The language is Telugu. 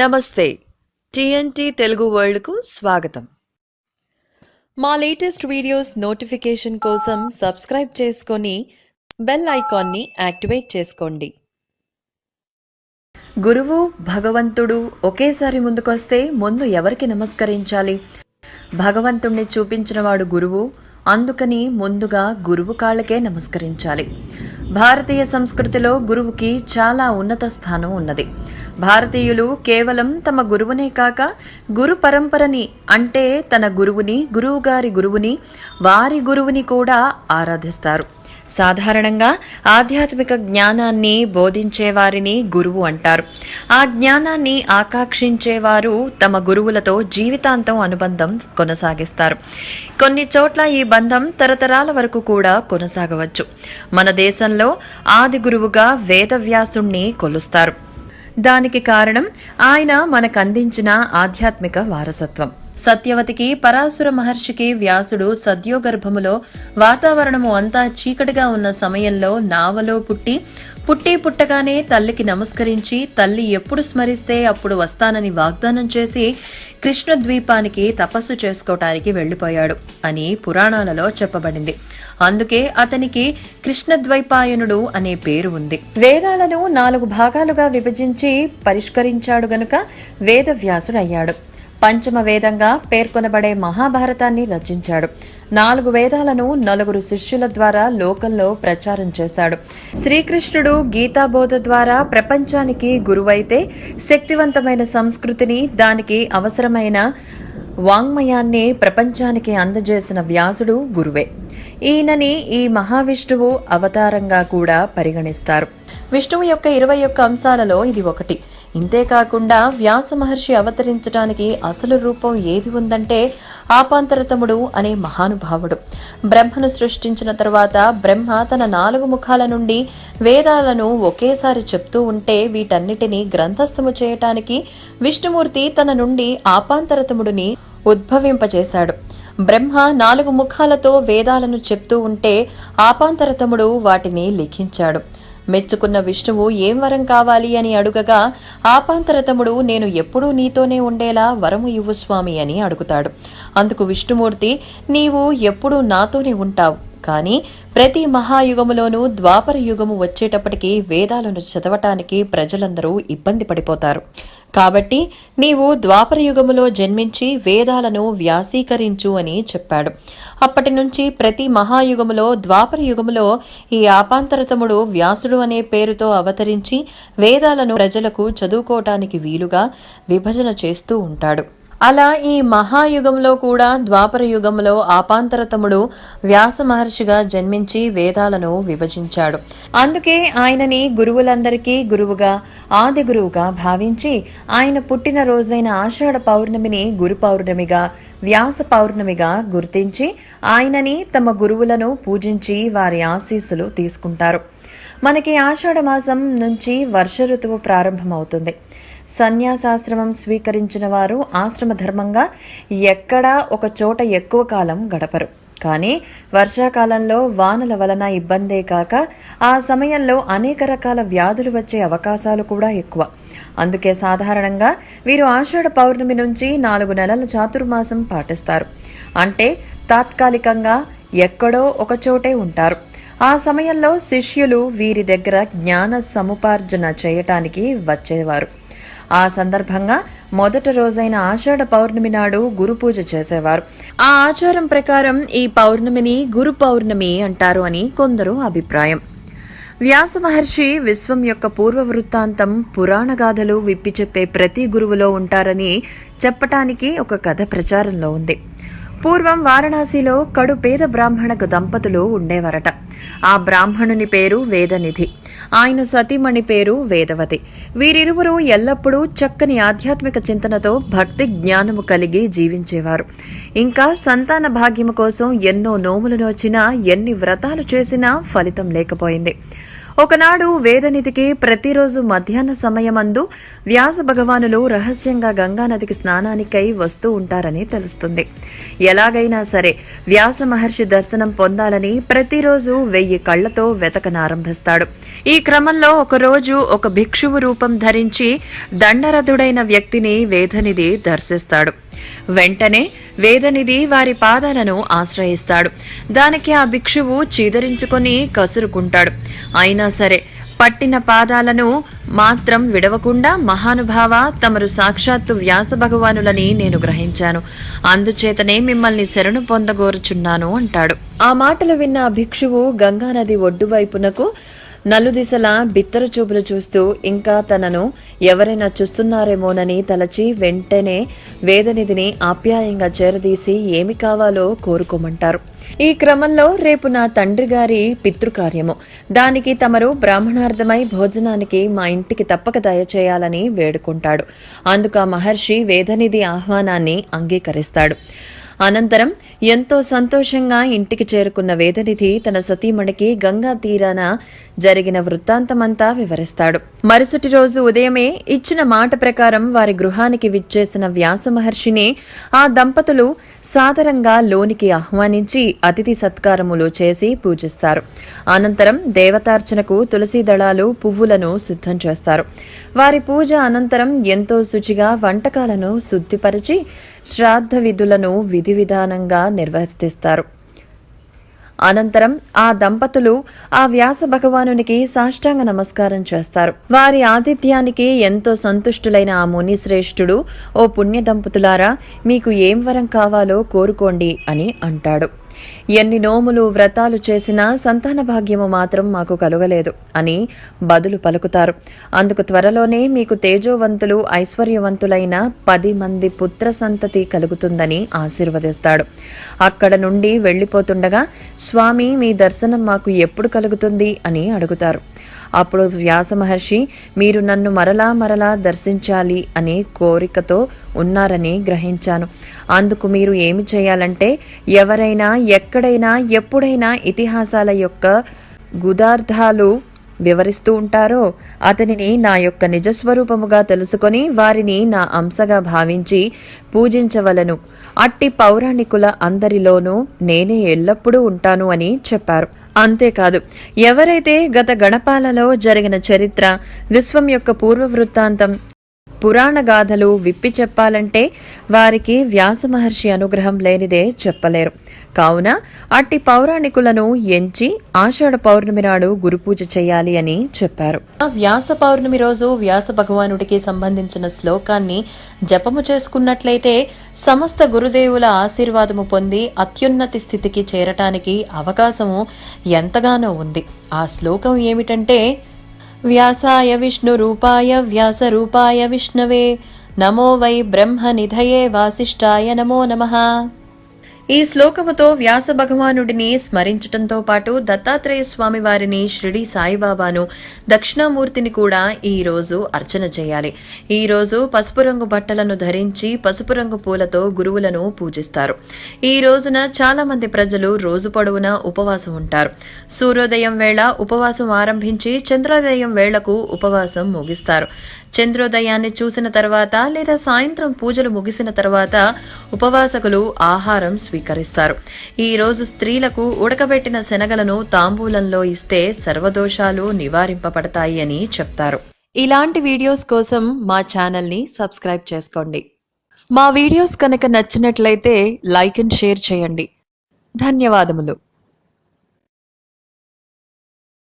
నమస్తే. టిఎన్టీ తెలుగు వరల్డ్కు స్వాగతం. మా లేటెస్ట్ వీడియోస్ నోటిఫికేషన్ కోసం సబ్స్క్రైబ్ చేసుకొని బెల్ ఐకాన్ని యాక్టివేట్ చేసుకోండి. గురువు భగవంతుడు ఒకేసారి ముందుకొస్తే ముందు ఎవరికి నమస్కరించాలి? భగవంతుణ్ణి చూపించినవాడు గురువు అందుకని ముందుగా గురువు కాళ్ళకే నమస్కరించాలి. భారతీయ సంస్కృతిలో గురువుకి చాలా ఉన్నత స్థానం ఉన్నది. భారతీయులు కేవలం తమ గురువునే కాక గురు పరంపరని అంటే తన గురువుని గురువుగారి గురువుని వారి గురువుని కూడా ఆరాధిస్తారు. సాధారణంగా ఆధ్యాత్మిక జ్ఞానాన్ని బోధించేవారిని గురువు అంటారు. ఆ జ్ఞానాన్ని ఆకాంక్షించేవారు తమ గురువులతో జీవితాంతం అనుబంధం కొనసాగిస్తారు. కొన్ని చోట్ల ఈ బంధం తరతరాల వరకు కూడా కొనసాగవచ్చు. మన దేశంలో ఆది గురువుగా వేదవ్యాసుణ్ణి కొలుస్తారు. దానికి కారణం ఆయన మనకు అందించిన ఆధ్యాత్మిక వారసత్వం. సత్యవతికి పరాశుర మహర్షికి వ్యాసుడు సద్యోగర్భములో వాతావరణము అంతా చీకటిగా ఉన్న సమయంలో నావలో పుట్టి పుట్టి పుట్టగానే తల్లికి నమస్కరించి తల్లి ఎప్పుడు స్మరిస్తే అప్పుడు వస్తానని వాగ్దానం చేసి కృష్ణద్వీపానికి తపస్సు చేసుకోవటానికి వెళ్ళిపోయాడు అని పురాణాలలో చెప్పబడింది. అందుకే అతనికి కృష్ణద్వైపాయనుడు అనే పేరు ఉంది. వేదాలను నాలుగు భాగాలుగా విభజించి పరిష్కరించాడు గనుక వేదవ్యాసుడయ్యాడు. పంచమ వేదంగా పేర్కొనబడే మహాభారతాన్ని రచించాడు. నాలుగు వేదాలను నలుగురు శిష్యుల ద్వారా లోకంలో ప్రచారం చేశాడు. శ్రీకృష్ణుడు గీతాబోధ ద్వారా ప్రపంచానికి గురువైతే శక్తివంతమైన సంస్కృతిని దానికి అవసరమైన వాంగ్మయాన్ని ప్రపంచానికి అందజేసిన వ్యాసుడు గురువే. ఈయనని ఈ మహావిష్ణువు అవతారంగా కూడా పరిగణిస్తారు. విష్ణువు యొక్క ఇరవై ఒక్క అంశాలలో ఇది ఒకటి. ఇంతేకాకుండా వ్యాస మహర్షి అవతరించడానికి అసలు రూపం ఏది ఉందంటే ఆపాంతరతముడు అనే మహానుభావుడు. బ్రహ్మను సృష్టించిన తరువాత బ్రహ్మ తన నాలుగు ముఖాల నుండి వేదాలను ఒకేసారి చెప్తూ ఉంటే వీటన్నిటినీ గ్రంథస్థము చేయటానికి విష్ణుమూర్తి తన నుండి ఆపాంతరతముడిని ఉద్భవింపజేశాడు బ్రహ్మ నాలుగు ముఖాలతో వేదాలను చెప్తూ ఉంటే ఆపాంతరతముడు వాటిని లిఖించాడు. మెచ్చుకున్న విష్ణువు ఏం వరం కావాలి అని అడుగగా ఆపాంతరతముడు నేను ఎప్పుడూ నీతోనే ఉండేలా వరము ఇవ్వు స్వామి అని అడుగుతాడు. అందుకు విష్ణుమూర్తి నీవు ఎప్పుడూ నాతోనే ఉంటావు. కానీ ప్రతి మహాయుగములోనూ ద్వాపర యుగము వచ్చేటప్పటికీ వేదాలను చదవటానికి ప్రజలందరూ ఇబ్బంది పడిపోతారు. కాబట్టి నీవు ద్వాపర యుగములో జన్మించి వేదాలను వ్యాసీకరించు అని చెప్పాడు. అప్పటి నుంచి ప్రతి మహాయుగములో ద్వాపర యుగములో ఈ ఆపాంతరతముడు వ్యాసుడు అనే పేరుతో అవతరించి వేదాలను ప్రజలకు చదువుకోవటానికి వీలుగా విభజన చేస్తూ ఉంటాడు. అలా ఈ మహాయుగంలో కూడా ద్వాపర యుగంలో ఆపాంతరతముడు వ్యాస మహర్షిగా జన్మించి వేదాలను విభజించాడు. అందుకే ఆయనని గురువులందరికీ గురువుగా ఆది గురువుగా భావించి ఆయన పుట్టిన రోజైన ఆషాఢ పౌర్ణమిని గురు పౌర్ణమిగా వ్యాస పౌర్ణమిగా గుర్తించి ఆయనని తమ గురువులను పూజించి వారి ఆశీస్సులు తీసుకుంటారు. మనకి ఆషాఢ మాసం నుంచి వర్ష ఋతువు ప్రారంభమవుతుంది. సన్యాసాశ్రమం స్వీకరించిన వారు ఆశ్రమ ధర్మంగా ఎక్కడా ఒక చోట ఎక్కువ కాలం గడపరు. కానీ వర్షాకాలంలో వానల వలన ఇబ్బందే కాక ఆ సమయంలో అనేక రకాల వ్యాధులు వచ్చే అవకాశాలు కూడా ఎక్కువ. అందుకే సాధారణంగా వీరు ఆషాఢ పౌర్ణమి నుంచి నాలుగు నెలల చాతుర్మాసం పాటిస్తారు. అంటే తాత్కాలికంగా ఎక్కడో ఒకచోటే ఉంటారు. ఆ సమయంలో శిష్యులు వీరి దగ్గర జ్ఞాన సముపార్జన చేయటానికి వచ్చేవారు. ఆ సందర్భంగా మొదటి రోజైన ఆషాఢ పౌర్ణమి నాడు గురు పూజ చేసేవారు. ఆ ఆచారం ప్రకారం ఈ పౌర్ణమిని గురు పౌర్ణమి అంటారు అని కొందరు అభిప్రాయం. వ్యాస మహర్షి విశ్వం యొక్క పూర్వ వృత్తాంతం పురాణ గాథలు విప్పి చెప్పే ప్రతి గురువులో ఉంటారని చెప్పటానికి ఒక కథ ప్రచారంలో ఉంది. పూర్వం వారణాసిలో కడు పేద బ్రాహ్మణకు దంపతులు ఉండేవారట. ఆ బ్రాహ్మణుని పేరు వేదనిధి. ఆయన సతీమణి పేరు వేదవతి. వీరిరువురు ఎల్లప్పుడూ చక్కని ఆధ్యాత్మిక చింతనతో భక్తి జ్ఞానము కలిగి జీవించేవారు. ఇంకా సంతాన భాగ్యము కోసం ఎన్నో నోములు నోచినా ఎన్ని వ్రతాలు చేసినా ఫలితం లేకపోయింది. ఒకనాడు వేదనిధికి ప్రతిరోజు మధ్యాహ్న సమయమందు వ్యాస భగవానులు రహస్యంగా గంగానదికి స్నానానికై వస్తూ ఉంటారని తెలుస్తుంది. ఎలాగైనా సరే వ్యాస మహర్షి దర్శనం పొందాలని ప్రతిరోజు వెయ్యి కళ్ళతో వెతకనారంభిస్తాడు. ఈ క్రమంలో ఒకరోజు ఒక భిక్షువు రూపం ధరించి దండరథుడైన వ్యక్తిని వేదనిధి దర్శిస్తాడు. వెంటనే వేదనిధి వారి పాదాలను ఆశ్రయిస్తాడు. దానికి ఆ భిక్షువు చీదరించుకొని కసురుకుంటాడు. అయినా సరే పట్టిన పాదాలను మాత్రం విడవకుండా మహానుభావ తమరు సాక్షాత్తు వ్యాస భగవానులని నేను గ్రహించాను. అందుచేతనే మిమ్మల్ని శరణు పొందగోరుచున్నాను అంటాడు. ఆ మాటలు విన్న భిక్షువు గంగానది ఒడ్డు వైపునకు నలుదిశలా బిత్తర చూపులు చూస్తూ ఇంకా తనను ఎవరైనా చూస్తున్నారేమోనని తలచి వెంటనే వేదనిధిని ఆప్యాయంగా చేరదీసి ఏమి కావాలో కోరుకోమంటారు. ఈ క్రమంలో రేపు నా తండ్రి గారి పితృకార్యము. దానికి తమరు బ్రాహ్మణార్థమై భోజనానికి మా ఇంటికి తప్పక దయచేయాలని వేడుకుంటాడు. అందుకు ఆ మహర్షి వేదనిధి ఆహ్వానాన్ని అంగీకరిస్తాడు. అనంతరం ఎంతో సంతోషంగా ఇంటికి చేరుకున్న వేదనిధి తన సతీమణికి గంగా తీరాన జరిగిన వృత్తాంతమంతా వివరిస్తాడు. మరుసటి రోజు ఉదయమే ఇచ్చిన మాట ప్రకారం వారి గృహానికి విచ్చేసిన వ్యాస మహర్షిని ఆ దంపతులు సాదరంగా లోనికి ఆహ్వానించి అతిథి సత్కారములు చేసి పూజిస్తారు. అనంతరం దేవతార్చనకు తులసి దళాలు పువ్వులను సిద్ధం చేస్తారు. వారి పూజ అనంతరం ఎంతో శుచిగా వంటకాలను శుద్ధిపరిచి శ్రాద్ధ విధులను విధి విధానంగా నిర్వర్తిస్తారు. అనంతరం ఆ దంపతులు ఆ వ్యాస భగవానునికి సాష్టాంగ నమస్కారం చేస్తారు. వారి ఆతిథ్యానికి ఎంతో సంతుష్టులైన ఆ ముని శ్రేష్ఠుడు ఓ పుణ్య దంపతులారా మీకు ఏం వరం కావాలో కోరుకోండి అని అంటాడు. ఎన్ని నోములు వ్రతాలు చేసినా సంతాన భాగ్యము మాత్రం మాకు కలుగలేదు అని బదులు పలుకుతారు. అందుకు త్వరలోనే మీకు తేజోవంతులు ఐశ్వర్యవంతులైన పది మంది పుత్ర సంతతి కలుగుతుందని ఆశీర్వదిస్తాడు. అక్కడ నుండి వెళ్ళిపోతుండగా స్వామి మీ దర్శనం మాకు ఎప్పుడు కలుగుతుంది? అని అడుగుతారు. అప్పుడు వ్యాస మహర్షి మీరు నన్ను మరలా మరలా దర్శించాలి అనే కోరికతో ఉన్నారని గ్రహించాను. అందుకు మీరు ఏమి చేయాలంటే ఎవరైనా ఎక్కడైనా ఎప్పుడైనా ఇతిహాసాల యొక్క గుదార్థాలు వివరిస్తూ ఉంటారో అతనిని నా యొక్క నిజస్వరూపముగా తెలుసుకొని వారిని నా అంశగా భావించి పూజించవలను. అట్టి పౌరాణికుల అందరిలోనూ నేనే ఎల్లప్పుడూ ఉంటాను అని చెప్పారు. అంతేకాదు ఎవరైతే గత గణపాలలో జరిగిన చరిత్ర విశ్వం యొక్క పూర్వ వృత్తాంతం పురాణ గాథలు విప్పి చెప్పాలంటే వారికి వ్యాస మహర్షి అనుగ్రహం లేనిదే చెప్పలేరు. కావున అట్టి పౌరాణికులను ఎంచి ఆషాఢ పౌర్ణమి నాడు గురుపూజ చేయాలి అని చెప్పారు. వ్యాస పౌర్ణమి రోజు వ్యాస భగవానుడికి సంబంధించిన శ్లోకాన్ని జపము చేసుకున్నట్లయితే సమస్త గురుదేవుల ఆశీర్వాదము పొంది అత్యున్నతి స్థితికి చేరటానికి అవకాశము ఎంతగానో ఉంది. ఆ శ్లోకం ఏమిటంటే వ్యాసాయ విష్ణురూపాయ వ్యాసరూపాయ విష్ణవే. నమో వై బ్రహ్మనిధయే వాసిష్ఠాయ నమో నమః. ఈ శ్లోకముతో వ్యాస భగవానుడిని స్మరించటంతో పాటు దత్తాత్రేయ స్వామి వారిని షిరిడి సాయిబాబాను దక్షిణామూర్తిని కూడా ఈ రోజు అర్చన చేయాలి. ఈ రోజు పసుపు రంగు బట్టలను ధరించి పసుపు రంగు పూలతో గురువులను పూజిస్తారు. ఈ రోజున చాలా మంది ప్రజలు రోజు పొడవునా ఉపవాసం ఉంటారు. సూర్యోదయం వేళ ఉపవాసం ఆరంభించి చంద్రోదయం వేళకు ఉపవాసం ముగిస్తారు. చంద్రోదయాన్ని చూసిన తర్వాత లేదా సాయంత్రం పూజలు ముగిసిన తర్వాత ఉపవాసకులు ఆహారం స్వీకరిస్తారు. ఈ రోజు స్త్రీలకు ఉడకబెట్టిన శనగలను తాంబూలంలో ఇస్తే సర్వదోషాలు నివారింపబడతాయి అని చెప్తారు. ఇలాంటి వీడియోస్ కోసం మా ఛానల్ని సబ్స్క్రైబ్ చేసుకోండి. మా వీడియోస్ కనుక నచ్చినట్లయితే లైక్ అండ్ షేర్ చేయండి. ధన్యవాదములు.